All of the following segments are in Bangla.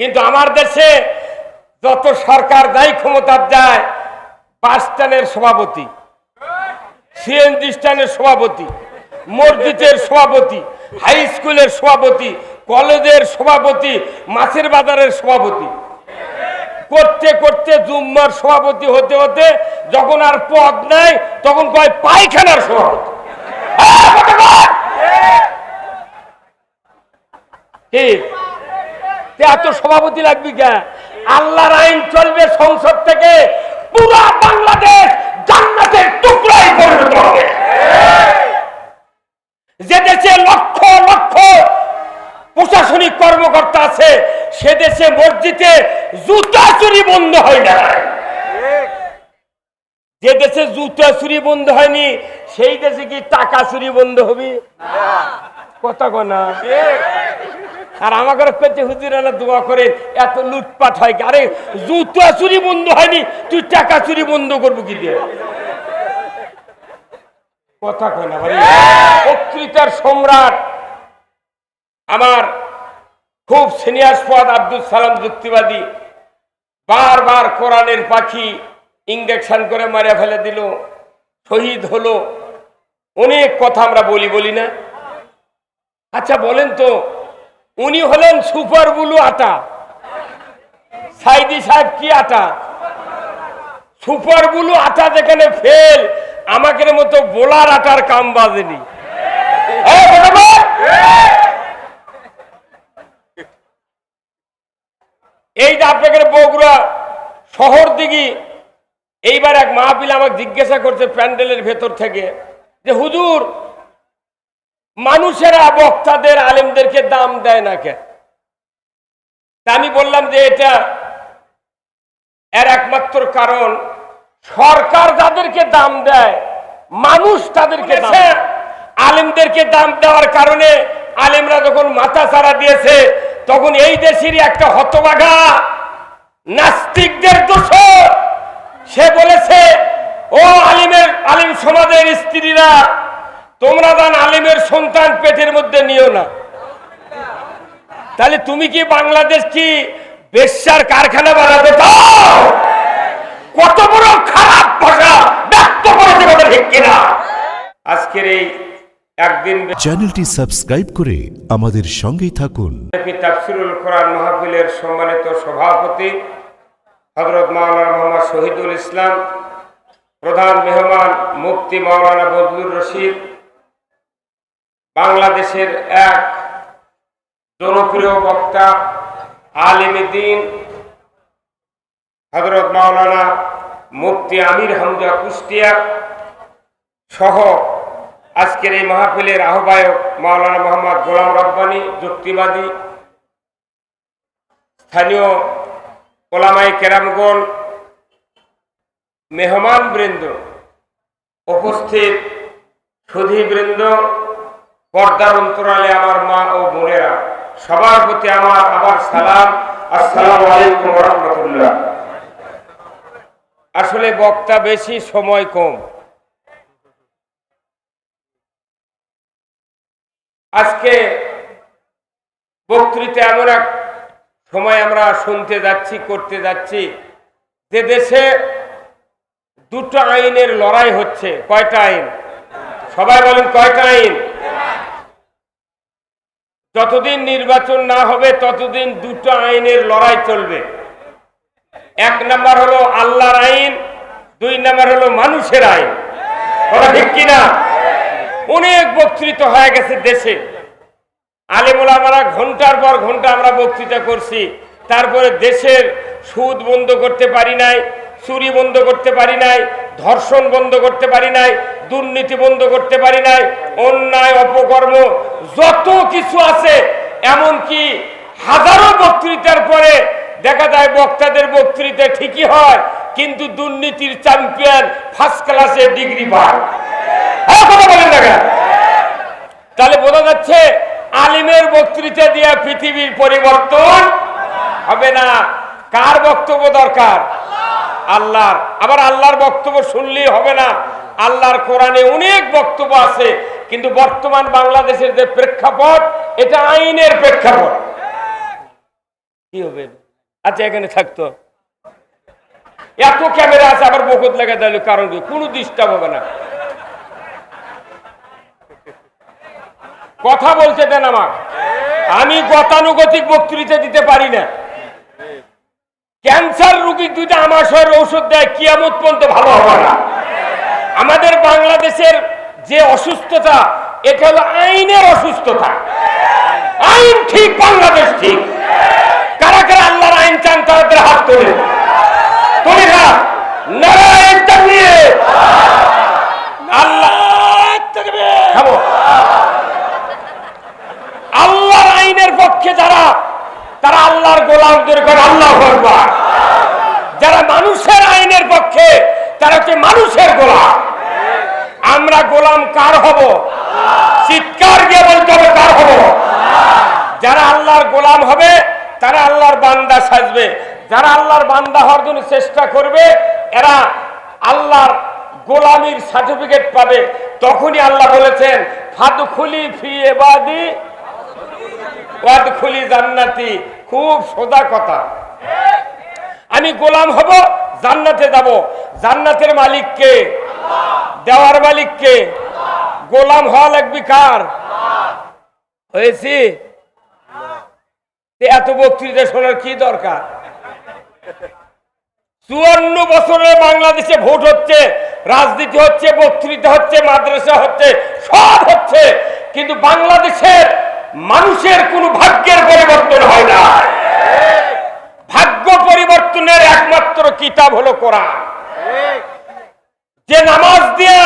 কিন্তু আমার দেশে যত সরকার যাই ক্ষমতার যায় বাস স্ট্যান্ডের সভাপতি সিএনজি স্ট্যান্ডের সভাপতি মসজিদের সভাপতি হাই স্কুলের সভাপতি কলেজের সভাপতি মাছের বাজারের সভাপতি। করতে করতে জুম্মার সভাপতি হতে হতে যখন আর পদ নাই তখন কয় পায়খানার সভাপতি। হ্যাঁ, ঠিক। এত সভাপতি লাগবি কে? আল্লাহর আইন চলবে সংসদ থেকে পুরা বাংলাদেশ জান্নাতের টুকরাই হবে। যে দেশে লক্ষ লক্ষ প্রশাসনিক কর্মকর্তা আছে, সে দেশে মসজিদে জুতা চুরি বন্ধ হয় না। যে দেশে জুতা চুরি বন্ধ হয়নি, সেই দেশে কি টাকা চুরি বন্ধ হবে? কথা কনা আর আমাকে পেটে হুজুরানা দোয়া করে, এত লুটপাট হয় কি? আরে, জুতা চুরি বন্ধ হয়নি, তুই টাকা চুরি বন্ধ করব কি দিয়ে? কথা কয় না বক্তৃতার সম্রাট, আমার খুব সিনিয়র পদ আব্দুল সালাম যুক্তিবাদী, বারবার কোরআনের পাখি ইঞ্জেকশন করে মারে ফেলে দিল, শহীদ হলো। অনেক কথা আমরা বলি বলি না? আচ্ছা বলেন তো উনি হলেন সুপার বুলু আটা। সাইদি সাহেব কি আটা? সুপার বুলু আটা যেখানে ফেল আমাকে মতো বোলার আটার কাম বাজেনি। এই যে আপনাকে বগুড়া শহর দিকে এইবার এক মাহফিল আমাকে জিজ্ঞাসা করছে প্যান্ডেলের ভেতর থেকে যে, হুজুর মানুষেরা বক্তাদের, আলেমদেরকে দাম দেয় না কেন? আমি বললাম যে এটা এর একমাত্র কারণ, সরকার যাদেরকে দাম দেয়, মানুষ তাদেরকে আলেমদেরকে দাম দেওয়ার কারণে আলেমরা যখন মাথা ছাড়া দিয়েছে, তখন এই দেশেরই একটা হতবাগা, নাস্তিকদের দোষ সে বলেছে, ও আলিমের, আলিম সমাজের স্ত্রীরা তোমরা দান আলিমের সন্তান পেটের মধ্যে নিও না। তাহলে তুমি কি বাংলাদেশ কি বেশ্যার কারখানা বানাতে চাও? কত বড় খারাপ ভাষা ব্যক্ত করেছে কথা ঠিক কিনা। আজকের এই একদিন চ্যানেলটি সাবস্ক্রাইব করে আমাদের সঙ্গেই থাকুন। তাফসিরুল কোরআন মাহফিলের সম্মানিত সভাপতি হজরত মাওলানা মোহাম্মদ শহীদুল ইসলাম প্রধান মেহমান মুফতি মাওলানা বদলুর রশিদ বাংলাদেশের এক জনপ্রিয় বক্তা, আলিমে দিন হজরত মাওলানা মুফতি আমির হামজা কুষ্টিয়া সহ আজকের এই মাহফিলের আহ্বায়ক মাওলানা মোহাম্মদ গোলাম রব্বানী, যুক্তিবাদী, স্থানীয় ওলামাই কেরামগণ মেহমান বৃন্দ উপস্থিত সুধী বৃন্দ পর্দার অন্তরালে আমার মা ও বোনেরা, সবার প্রতি আমার আবার সালাম। আসসালামু আলাইকুম রহমতুল্লাহ। আসলে বক্তা বেশি সময় কম। আজকে বক্তৃতা এমন এক সময় আমরা শুনতে যাচ্ছি, করতে যাচ্ছি, যে দেশে দুটো আইনের লড়াই হচ্ছে। কয়টা আইন? সবাই বলেন কয়টা আইন? যতদিন নির্বাচন না হবে, ততদিন দুটো আইনের লড়াই চলবে। এক নাম্বার হলো আল্লাহর আইন, দুই নাম্বার হলো মানুষের আইন। কথা ঠিক কিনা? অনেক বক্তৃত হয়ে গেছে দেশে। আলেমুলামারা ঘণ্টার পর ঘণ্টা আমরা বক্তৃতা করছি। তারপরে দেশের সুদ বন্ধ করতে পারি নাই। চুরি বন্ধ করতে পারি নাই, ধর্ষণ বন্ধ করতে পারি নাই, দুর্নীতি বন্ধ করতে পারি নাই, অন্যায়, অপকর্ম, যত কিছু আছে, এমনকি হাজারো বক্তৃতার পরে দেখা যায় বক্তাদের বক্তৃতা ঠিকই হয়, কিন্তু দুর্নীতির চ্যাম্পিয়ন ফার্স্ট ক্লাসে ডিগ্রি পায়। বলেন তাহলে বোঝা যাচ্ছে আলিমের বক্তৃতা দিয়ে পৃথিবীর পরিবর্তন হবে না। কার বক্তব্য দরকার? আল্লাহর। আবার আল্লাহর বক্তব্য শুনলেই হবে না। আল্লাহর কোরআনে অনেক বক্তব্য আছে, কিন্তু বর্তমান বাংলাদেশের যে প্রেক্ষাপট, এটা আইনের প্রেক্ষাপট। কি হবে? আচ্ছা এখানে থাকতো। এত ক্যামেরা আছে, আবার বকত লাগা দিল, কারণ কোনো ডিস্টার্ব হবে না। কথা বলতে দেন আমার আমি গতানুগতিক বক্তৃতা দিতে পারি না। ক্যান্সার রোগী দুইটা আমাশয়ের ঔষধ দেয়, কিয়ামত পর্যন্ত ভালো হবে না। আমাদের বাংলাদেশের যে অসুস্থতা, এটা হলো আইনের অসুস্থতা। আইন ঠিক, বাংলাদেশ ঠিক। কারা কারা আল্লাহর আইন চান তাদের হাত তোলে। তোলে না নারায়ণ চালিয়ে আল্লাহ আল্লাহর আইনের পক্ষে যারা তারা আল্লাহর গোলামদের করে আল্লাহ আকবার। যারা মানুষের আইনের পক্ষে, তারা হচ্ছে মানুষের গোলাম। আমরা গোলাম কার হব? চিৎকার দিয়ে বলতে হবে কার হব? যারা আল্লাহর গোলাম হবে, তারা আল্লাহর বান্দা সাজবে। যারা আল্লাহর বান্দা হওয়ার জন্য চেষ্টা করবে, এরা আল্লাহর গোলামির সার্টিফিকেট পাবে। তখনই আল্লাহ বলেছেন, ফাদুখুলি ফি এবাদি ওয়াদখুলি জান্নাতি খুব সোজা কথা। আমি গোলাম হব জান্নাতে যাব। জান্নাতের মালিককে দেওয়ার মালিককে গোলাম হওয়া লাগবে কার? হয়েছি? এত বক্তৃতা শোনার কি দরকার? চুয়ান্ন বছরে বাংলাদেশে ভোট হচ্ছে রাজনীতি হচ্ছে বক্তৃতা হচ্ছে মাদ্রাসা হচ্ছে সব হচ্ছে। কিন্তু বাংলাদেশের মানুষের কোনো ভাগ্যের পরিবর্তন হয় না। ভাগ্য পরিবর্তনের একমাত্র কিতাব হলো কোরআন। যে নামাজ দিয়া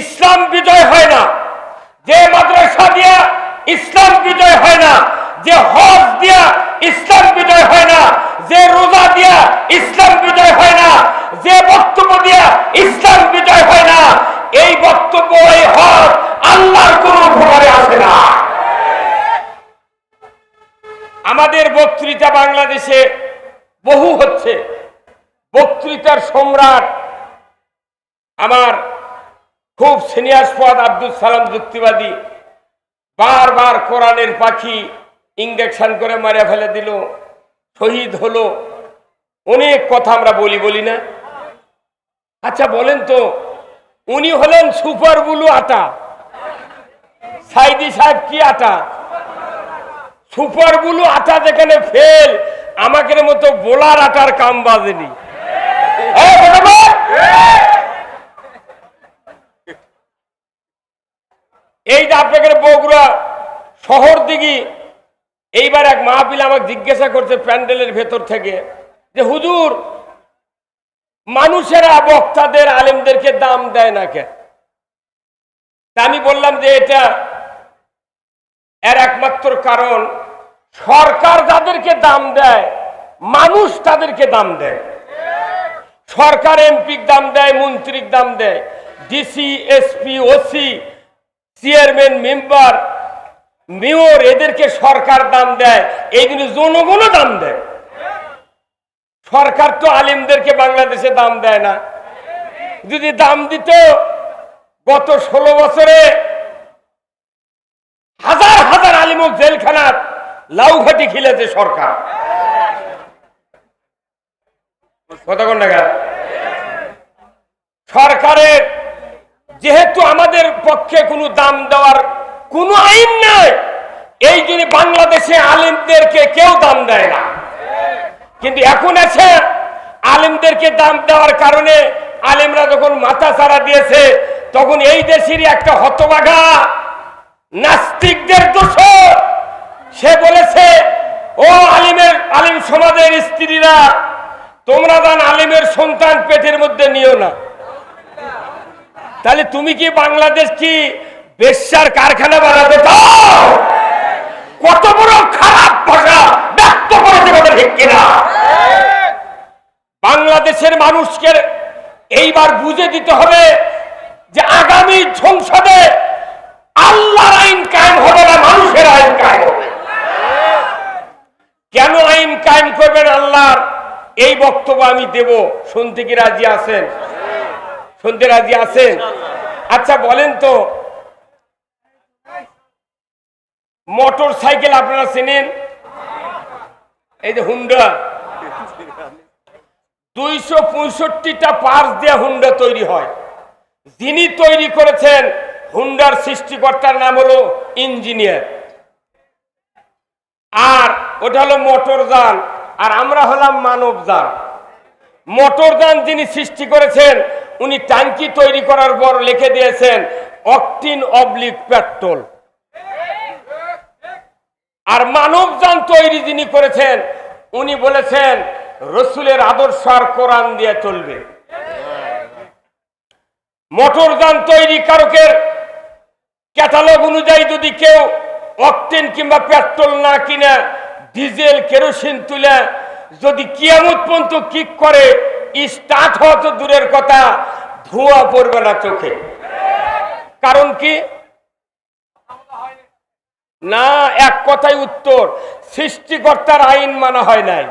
ইসলাম বিজয় হয় না, যে মাদ্রাসা দিয়া ইসলাম বিজয় হয় না, যে হজ দিয়া ইসলাম বিজয় হয় না, যে রোজা দিয়া ইসলাম বিজয় হয় না, যে বক্তব্য দিয়া ইসলাম বিজয় হয় না, এই বক্তব্য, এই হজ আল্লাহর কোন উপকারে আসে না। আমাদের বক্তৃতা বাংলাদেশে বহু হচ্ছে। বক্তৃতার সম্রাট আমার খুব সিনিয়র পদ আব্দুল সালাম যুক্তিবাদী, বারবার কোরআনের পাখি ইঞ্জেকশন করে মারে ফেলে দিল, শহীদ হলো। অনেক কথা আমরা বলি বলি না। আচ্ছা বলেন তো, উনি হলেন সুপার বুলু আটা। সাইদি সাহেব কি আটা? সুপার বুলু আটা যেখানে ফেল আমাকে মতো বোলার আটার কাম বাজেনি এই বরাবর? এই যে আপনাকে বগুড়া শহর দিকে এইবার এক মাহফিল আমাকে জিজ্ঞাসা করছে প্যান্ডেলের ভেতর থেকে যে, হুজুর, মানুষেরা বক্তাদের, আলেমদেরকে দাম দেয় না কে তা আমি বললাম যে, এটা এর একমাত্র কারণ সরকার যাদেরকে দাম দেয়, মানুষ তাদেরকে দাম দেয়। সরকার এমপির দাম দেয়, মন্ত্রীর দাম দেয়। DC, SP, OC, chairman, member, mayor, এদেরকে সরকার দাম দেয়। এই জন্য জনগণও দাম দেয়। সরকার তো আলিমদেরকে বাংলাদেশে দাম দেয় না। যদি দাম দিত, গত ষোলো বছরে হাজার হাজার আলিমক জেলখানার লাউঘাটি খিলেছে সরকার। কতক্ষণ টাকা সরকারের যেহেতু আমাদের পক্ষে কোনো দাম দেওয়ার কোনো আইন নাই, এই জন্য বাংলাদেশে আলিমদেরকে কেউ দাম দেয় না। কিন্তু এখন আছে আলিমদেরকে দাম দেওয়ার কারণে আলিমরা যখন মাথা ছাড়া দিয়েছে, তখন এই দেশেরই একটা হতবাগা নাস্তিকদের দোষ সে বলেছে, ও আলিমের, আলিম সমাজের স্ত্রীরা, তোমরা দান আলিমের সন্তান পেটের মধ্যে নিও না। তাহলে তুমি কি বাংলাদেশ কি বেশ্যার কারখানা বানাতে কত বড় খারাপ ভাষা, ব্যক্ত করেছে কিনা? বাংলাদেশের মানুষকে এইবার বুঝে দিতে হবে যে আগামী সংসদে আল্লাহর আইন কায়েম হবে না মানুষের আইন কায়েম হবে কেন আইন কায়েম করবেন আল্লাহর এই বক্তব্য আমি দেব। শুনতে কি রাজি আছেন? শুনতে রাজি আছেন? আচ্ছা বলেন তো। মোটর সাইকেল আপনারা চেনেন? এই যে হুন্ডা। দুইশো পঁয়ষট্টিটা পার্স দিয়ে হুন্ডা তৈরি হয়। যিনি তৈরি করেছেন, হুন্ডার সৃষ্টিকর্তার নাম হলো ইঞ্জিনিয়ার। আর ওটা হলো মোটরযান। আর আমরা হলাম মানবযান মোটরযান যিনি সৃষ্টি করেছেন, উনি ট্যাঙ্কি তৈরি করার পর লিখে দিয়েছেন, অকটিন অবলিক পেট্রোল। আর মানবযান তৈরি যিনি করেছেন, উনি বলেছেন, রসুলের আদর্শ আর কোরআন দিয়ে চলবে। মোটরযান তৈরি কারকের ক্যাটালগ অনুযায়ী যদি কেউ অকটেন কিংবা পেট্রোল না কিনে ডিজেল কেরোসিন তুলে যদি কিয়ামত পর্যন্ত কিক করে স্টার্ট হওয়া তো দূরের কথা ধোঁয়া পড়বে না চোখে। কারণ কি? না এক কথাই উত্তর সৃষ্টিকর্তার আইন মানা হয় নাই।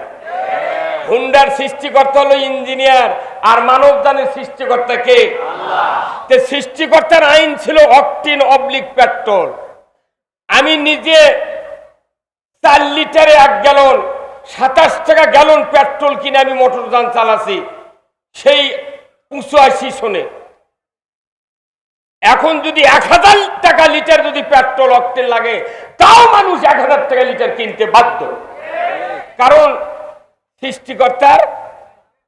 হুন্ডার সৃষ্টিকর্তা হলো ইঞ্জিনিয়ার আর মানবদানের সৃষ্টিকর্তা কে? তে সৃষ্টিকর্তার আইন ছিল অকটিন অবলিক পেট্রোল। আমি নিজে চার লিটারে এক গ্যালন, সাতাশ টাকা গ্যালন পেট্রোল কিনে আমি মোটরযান চালাছি, সেই উঁচু আশি শোনে এখন যদি এক হাজার টাকা লিটার যদি পেট্রোল অকটেন লাগে, তাও মানুষ এক হাজার টাকা লিটার কিনতে বাধ্য। কারণ সৃষ্টিকর্তার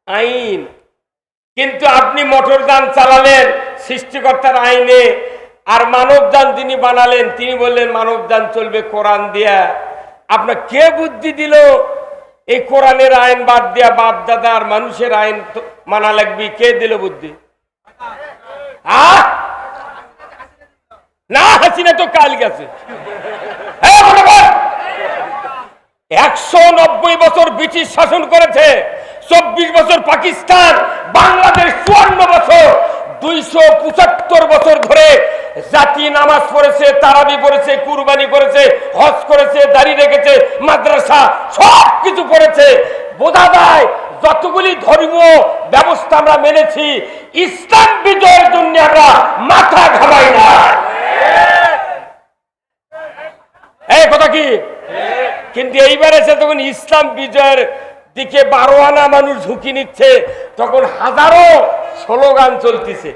আইন। কিন্তু আপনি মোটরযান চালালেন, সৃষ্টিকর্তার আইনে, আর মানবযান যিনি বানালেন, তিনি বললেন মানবযান চলবে কোরআন দিয়া। আপনার কে বুদ্ধি দিল? এই কোরআনের আইন বাদ দিয়া বাপ দাদা আর মানুষের আইন মানা লাগবে, কে দিল বুদ্ধি? না, হাসিনা তো কাল গেছে। একশো নব্বই বছর ব্রিটিশ শাসন করেছে, চব্বিশ বছর পাকিস্তান, বাংলাদেশ চুয়ান্ন বছর দুইশো পঁচাত্তর বছর ধরে জাতি নামাজ পড়েছে তারাবি পড়েছে কুরবানি করেছে হজ করেছে দাড়ি রেখেছে মাদ্রাসা সব কিছু পড়েছে। বোঝা যায় যতগুলি ধর্মীয় ব্যবস্থা আমরা মেনেছি ইসলাম বিজয়ের জন্য আমরা মাথা ঘামাই না। এই কথা কি? কিন্তু এইবার এসে তখন ইসলাম বিজয়ের দিকে বারো আনা মানুষ ঝুঁকি নিচ্ছে, তখন হাজারো স্লোগান চলতেছে।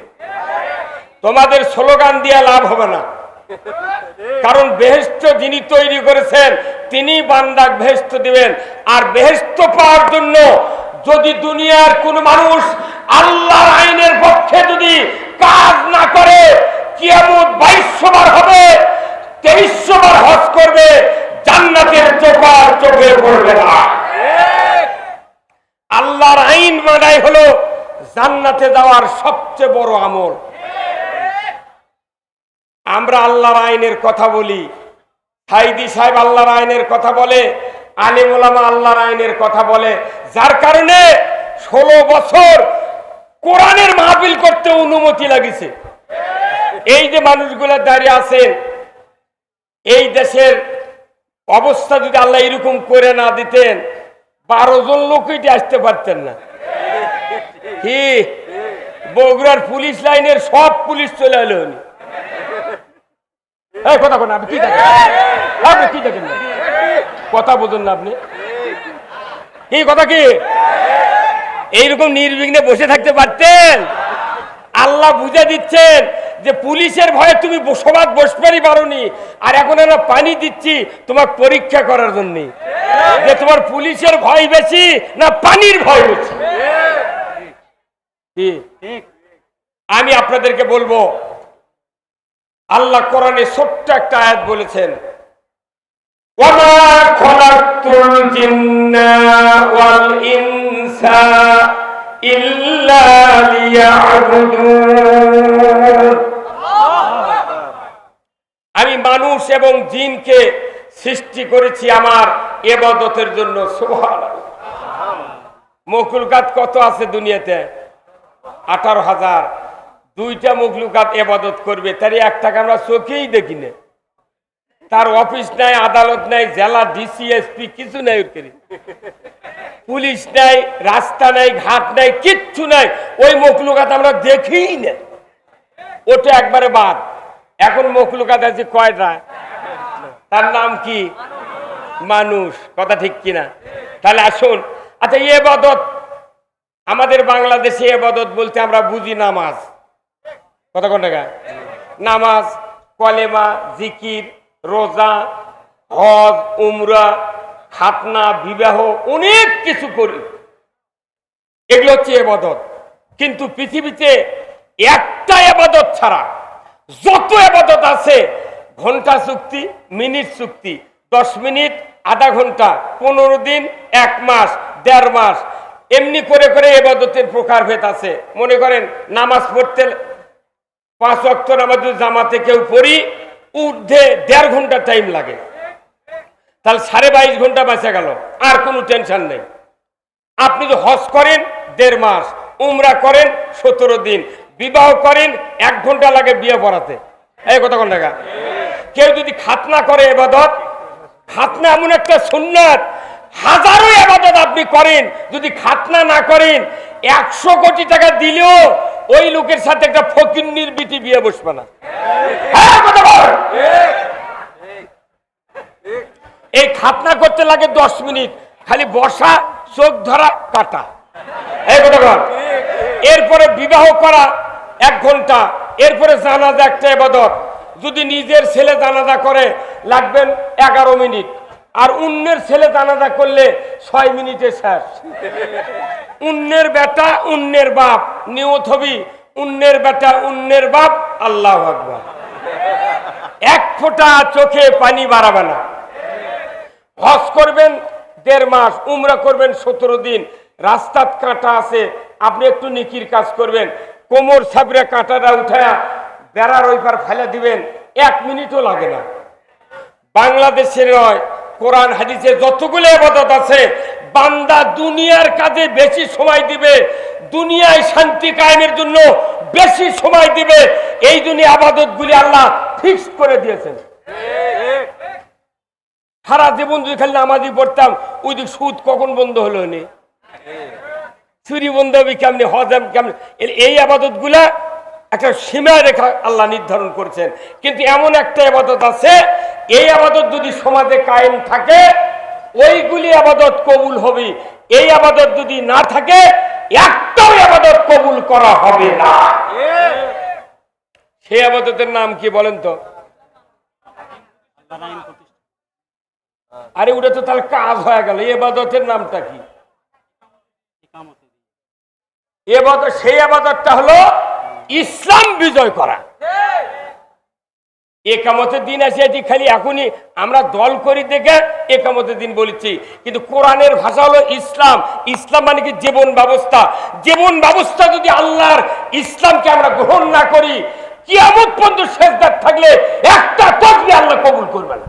তোমাদের স্লোগান দিয়ে লাভ হবে না। কারণ বেহেস্ত যিনি তৈরি করেছেন, তিনি বান্দাক বেহেস্ত দিবেন। আর বেহেস্ত পাওয়ার জন্য যদি দুনিয়ার কোন মানুষ আল্লাহর আইনের পক্ষে যদি কাজ না করে, কিয়ামত বাইশশো বার হবে, তেইশশো বার হজ করবে, জান্নাতের চোখার চোখে পড়বে না মানাই হলো জান্নাতে যাওয়ার সবচেয়ে বড় আমল। আমরা আল্লাহর আইনের কথা বলি। সাইদি সাহেব আল্লাহর আইনের কথা বলে, আলিম ওলামা আল্লাহর আইনের কথা বলে। যার কারণে ষোলো বছর কোরআনের মাহফিল করতে অনুমতি লাগিছে। এই যে মানুষগুলো দাঁড়িয়ে আছেন, এই দেশের অবস্থা যদি আল্লাহ এরকম করে না দিতেন, বারো জন লোকই আসতে পারতেন না। কি? বগুড়ার পুলিশ লাইনের সব পুলিশ চলে এলো উনি। কথা বলেন আপনি কি দেখেন? আপনি কি দেখেন? কথা বুঝুন না আপনি। কি কথা কি? এইরকম নির্বিঘ্নে বসে থাকতে পারতেন? আল্লাহ বুঝে দিচ্ছেন যে পুলিশের ভয়ে তুমি সমাজ বসবারই পারোনি। আর এখন আমরা পানি দিচ্ছি তোমার পরীক্ষা করার জন্য। যে তোমার পুলিশের ভয় বেশি না পানির ভয় বেশি? আমি আপনাদেরকে বলব আল্লাহ কোরআনে ছোট্ট একটা আয়াত বলেছেন আমি মানুষ এবং জিনকে সৃষ্টি করেছি আমার এবাদতের জন্য সুবহানাল্লাহ। মকুলকাত কত আছে দুনিয়াতে? আঠারো হাজার। দুইটা মুখলুকাত এবাদত করবে তার এক টাকা আমরা চোখেই দেখি না। তার অফিস নাই, আদালত নাই, জেলা, ডিসি, এসপি, কিছু নাই ওর। পুলিশ নাই, রাস্তা নাই, ঘাট নাই, কিচ্ছু নাই। ওই মখলুকাত আমরা দেখিই না। ওটা একবারে বাদ। এখন মখলুকাত আছে কয়টা? তার নাম কি? মানুষ। কথা ঠিক কিনা? তাহলে আসুন। আচ্ছা এবাদত আমাদের বাংলাদেশে এবাদত বলতে আমরা বুঝি নামাজ। কত কোন টাকা নামাজ, কলেমা, জিকির, রোজা, হজ, উমরা, খাতনা, বিবাহ, অনেক কিছু করি। এগুলো হচ্ছে এবাদত। কিন্তু পৃথিবীতে একটা এবাদত ছাড়া যত এবাদত আছে, ঘণ্টা চুক্তি, মিনিট চুক্তি, দশ মিনিট, আধা ঘণ্টা, পনেরো দিন, এক মাস, দেড় মাস এমনি করে করে এবাদতের প্রকার প্রকারভেদ আছে। মনে করেন, নামাজ পড়তে পাঁচ অক্ট নামাজ জামাতে কেউ পড়ি ঊর্ধ্বে দেড় ঘণ্টা টাইম লাগে। তাহলে সাড়ে বাইশ ঘণ্টা বাঁচা গেল, আর কোনো টেনশন নেই। আপনি যদি হজ করেন, দেড় মাস, উমরা করেন, সতেরো দিন, বিবাহ করেন, এক ঘণ্টা লাগে বিয়ে পড়াতে। এই কথা কোন কেউ যদি খাতনা করে এবাদত, খাতনা এমন একটা সুন্নাত হাজারো এবাদত আপনি করেন, যদি খাতনা না করেন, একশো কোটি টাকা দিলেও ওই লোকের সাথে একটা ফকির নির্বিটি বিয়ে বসবে না। হ্যাঁ। এই খাতনা করতে লাগে দশ মিনিট, খালি বসা, চোখ ধরা, কাটা। এরপরে বিবাহ করা এক ঘণ্টা, এরপরে জানাজা একটা এবাদত যদি নিজের ছেলে জানাজা করে, লাগবেন এগারো মিনিট। আর অন্যের ছেলে জানাজা করলে ছয় মিনিটে শেষ। অন্যের বেটা, অন্যের বাপ, নিয়ত হবি। অন্যের বেটা, অন্যের বাপ, আল্লাহ আকবার। এক ফোঁটা চোখে পানি বাড়াবে না। হজ করবেন, দেড় মাস, উমরা করবেন সতেরো দিন। রাস্তাত কাঁটা আছে, আপনি একটু নিকির কাজ করবেন। কোমর সাবরে কাঁটাটা উঠায়া বেড়ার ওই পার ফেলে দিবেন। এক মিনিটও লাগে না। বাংলাদেশের নয় কোরআন হাদিসে যতগুলো আবাদত আছে, বান্দা দুনিয়ার কাজে বেশি সময় দিবে, দুনিয়ায় শান্তি কায়েমের জন্য বেশি সময় দিবে, এই জন্য আবাদতগুলি আল্লাহ ফিক্স করে দিয়েছেন। সারা জীবন যদি খালি নামাজি পড়তাম, ওই দিক সুদ কখন বন্ধ হলো নি? চুরি বন্ধ হবে কেমনি হজাম কেমনি? এই আবাদতগুলা একটা সীমা রেখা আল্লাহ নির্ধারণ করেছেন। কিন্তু এমন একটা আবাদত আছে এই আবাদত যদি সমাজে কায়েম থাকে, ওইগুলি আবাদত কবুল হবে। এই আবাদত যদি না থাকে, একটাও আবাদত কবুল করা হবে না। সেই আবাদতের নাম কি বলেন তো? আরে, ওটা তো তাহলে কাজ হয়ে গেল। এবাদতের নামটা কি? সেই আবাদতটা হলো ইসলাম বিজয় করা। একামতের দিন এটি খালি এখনই আমরা দল করি দেখে একামতের দিন বলেছি। কিন্তু কোরআনের ভাষা হলো ইসলাম। ইসলাম মানে কি? জীবন ব্যবস্থা। জীবন ব্যবস্থা যদি আল্লাহর ইসলামকে আমরা গ্রহণ না করি, কিয়ামত পর্যন্ত শেষদার থাকলে একটা তকনি আল্লাহ কবুল করবে না।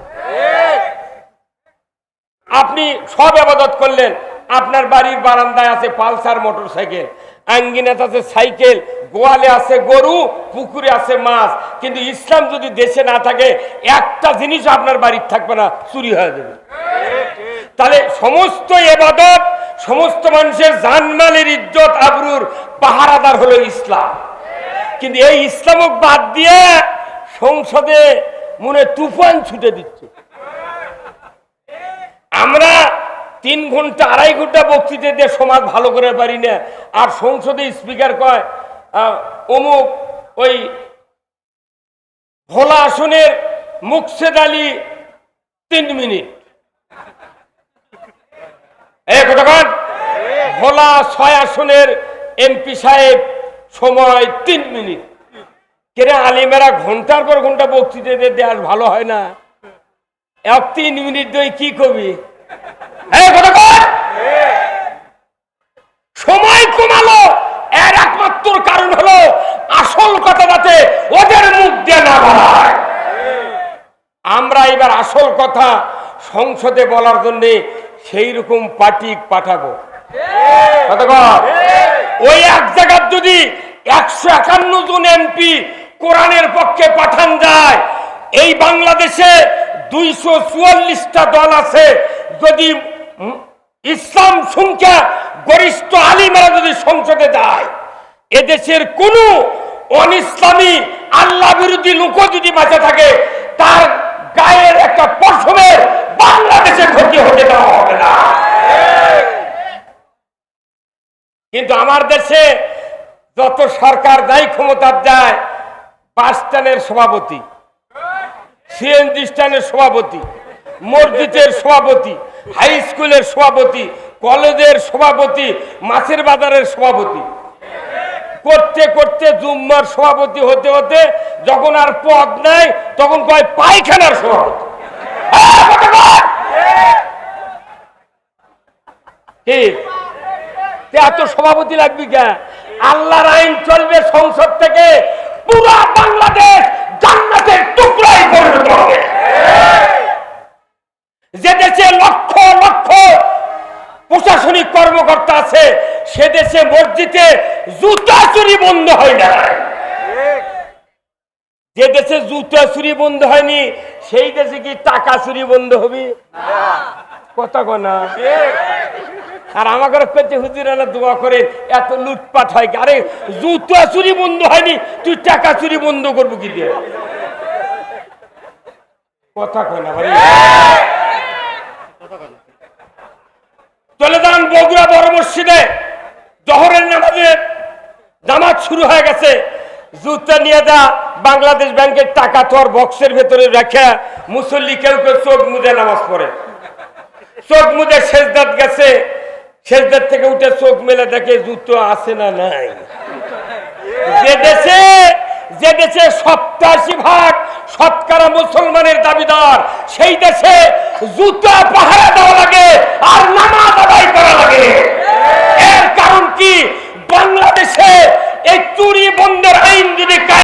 আপনি সব আবাদত করলেন। আপনার বাড়ির বারান্দায় আছে পালসার মোটর সাইকেল আঙ্গিনাতে আছে, সাইকেল, গোয়ালে আছে গরু, পুকুরে আছে মাছ। কিন্তু ইসলাম যদি দেশে না থাকে, একটা জিনিস আপনার বাড়ির থাকবে না, চুরি হয়ে যাবে। তাহলে সমস্ত এবাদত, সমস্ত মানুষের জানমালের ইজ্জত, আবরুর পাহারাদার হলো ইসলাম। কিন্তু এই ইসলামক বাদ দিয়ে সংসদে মনে তুফান ছুটে দিচ্ছে। আমরা তিন ঘণ্টা, আড়াই ঘণ্টা বক্তৃতা দিয়ে সমাজ ভালো করে পারি না। আর সংসদে স্পিকার কয় অমুক ওই ভোলা আসনের মুকসেদ আলী তিন মিনিট। কতক্ষণ ভোলা ছয় আসনের এমপি সাহেব সময় তিন মিনিট। কেরে আলিমেরা ঘণ্টার পর ঘণ্টা বক্তৃতা দেওয়ার ভালো হয় না? এক তিন মিনিট দই কি কবি? সময় কমালো, এর একমাত্র কারণ হলো আসল কথাটাতে ওদের মুখ দিয়ে না বলায় আমরা এবার আসল কথা সংসদে বলার জন্য সেই রকম পার্টি পাঠাবো ওই এক জায়গার যদি একশো একান্ন জন এমপি কোরআনের পক্ষে পাঠান যায়, এই বাংলাদেশে দুইশো চুয়াল্লিশটা দল আছে, যদি ইসলাম সংখ্যা গরিষ্ঠ আলিমেরা যদি সংসদে যায়, এদেশের কোন অন ইসলামী আল্লাহ বিরোধী লোক যদি বাঁচা থাকে, তার গায়ের একটা পশমের বাংলাদেশে ক্ষতি হতে দেওয়া হবে না। কিন্তু আমার দেশে যত সরকার যাই ক্ষমতার যায় বাস স্ট্যান্ডের সভাপতি, সিএনজি স্ট্যান্ডের সভাপতি, মসজিদের সভাপতি হাই স্কুলের সভাপতি কলেজের সভাপতি মাছের বাজারের সভাপতি। করতে করতে জুম্মার সভাপতি হতে হতে যখন আর পদ নাই তখন কয় পায়খানার সভাপতি। হ্যাঁ, এত সভাপতি লাগবি কে? আল্লাহর আইন চলবে সংসদ থেকে পুরা বাংলাদেশ জান্নাতের টুকরাই পরিণত যে দেশে লক্ষ প্রশাসনিক কর্মকর্তা আছে, সে দেশে মসজিদে জুতা চুরি বন্ধ হয় না যে দেশে জুতা চুরি বন্ধ হয়নি, সেই দেশে কি টাকা চুরি বন্ধ হবে? কথা আর আমাকে দোয়া এত লুটপাট হয়? আরে, জুতা চুরি বন্ধ হয়নি, তুই টাকা চুরি বন্ধ করব কি দিয়ে? কথা কয় না ভাই। চলে বগুড়া বড় মসজিদে জহরের নামাজে নামাজ শুরু হয়ে গেছে। জুতা নিয়ে যা, বাংলাদেশ ব্যাংকের টাকা তোর বক্সের ভেতরে রেখে মুসল্লি কেউ কেউ চোখ মুজে নামাজ পড়ে। চোখ মুজে শেষদাত গেছে শেষদাত থেকে উঠে চোখ মেলে দেখে জুতো আছে না নাই। যে দেশে যে দেশে সপ্তাশি ভাগ শতকরা মুসলমানের দাবিদার, সেই দেশে জুতা পাহারা দেওয়া লাগে আর নামাজ আদায় করা লাগে। এর কারণ কি? বাংলাদেশে এই চুরি বন্ধের আইন যদি